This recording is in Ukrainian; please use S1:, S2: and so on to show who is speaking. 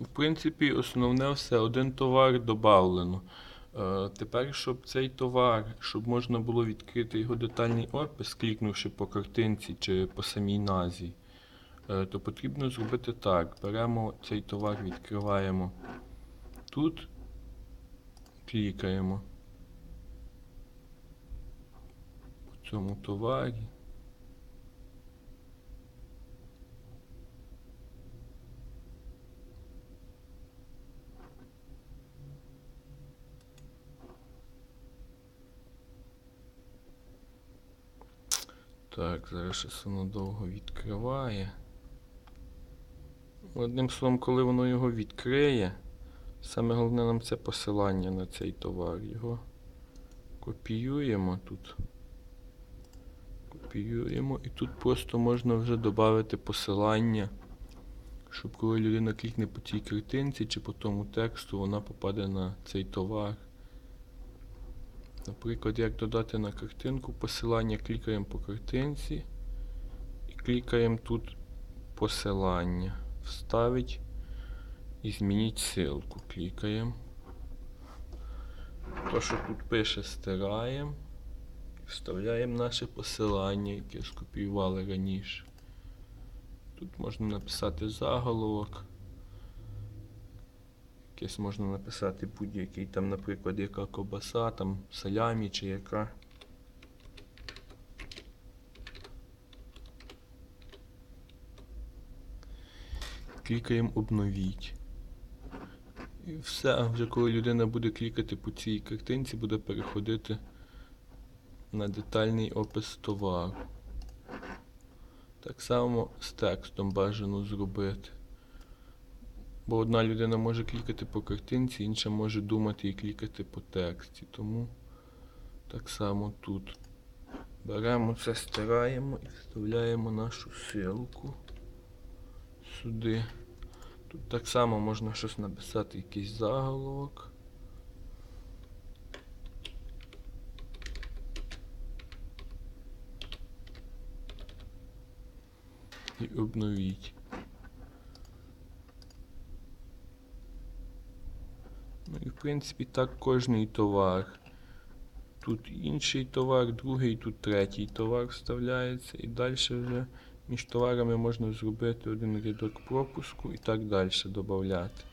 S1: В принципі, основне все, один товар додавлено. Е, Тепер, щоб цей товар, щоб можна було відкрити його детальний опис, клікнувши по картинці чи по самій назві, е, то потрібно зробити так. Беремо цей товар, відкриваємо тут, клікаємо по цьому товарі. Так, зараз щось воно довго відкриває. Одним словом, коли воно його відкриє, саме головне нам це посилання на цей товар. Його копіюємо тут. Копіюємо і тут просто можна вже додати посилання, щоб коли людина клікне по цій картинці чи по тому тексту, вона попаде на цей товар. Наприклад, як додати на картинку посилання, клікаємо по картинці і клікаємо тут посилання. Вставить і змініть ссылку. Клікаємо. То, що тут пише, стираємо. Вставляємо наше посилання, яке скопіювали раніше. Тут можна написати заголовок. Якесь можна написати будь-який там, наприклад, яка ковбаса, там салямі чи яка. Клікаємо обновіть. І все, вже коли людина буде клікати по цій картинці, буде переходити на детальний опис товару. Так само з текстом бажано зробити. Бо одна людина може клікати по картинці, інша може думати і клікати по тексті. Тому так само тут. Беремо це, стираємо і вставляємо нашу ссылку сюди. Тут так само можна щось написати, якийсь заголовок. І обновіть. Ну і в принципі так кожний товар. Тут інший товар, другий, тут третій товар вставляється і далі вже між товарами можна зробити один рядок пропуску і так далі додати.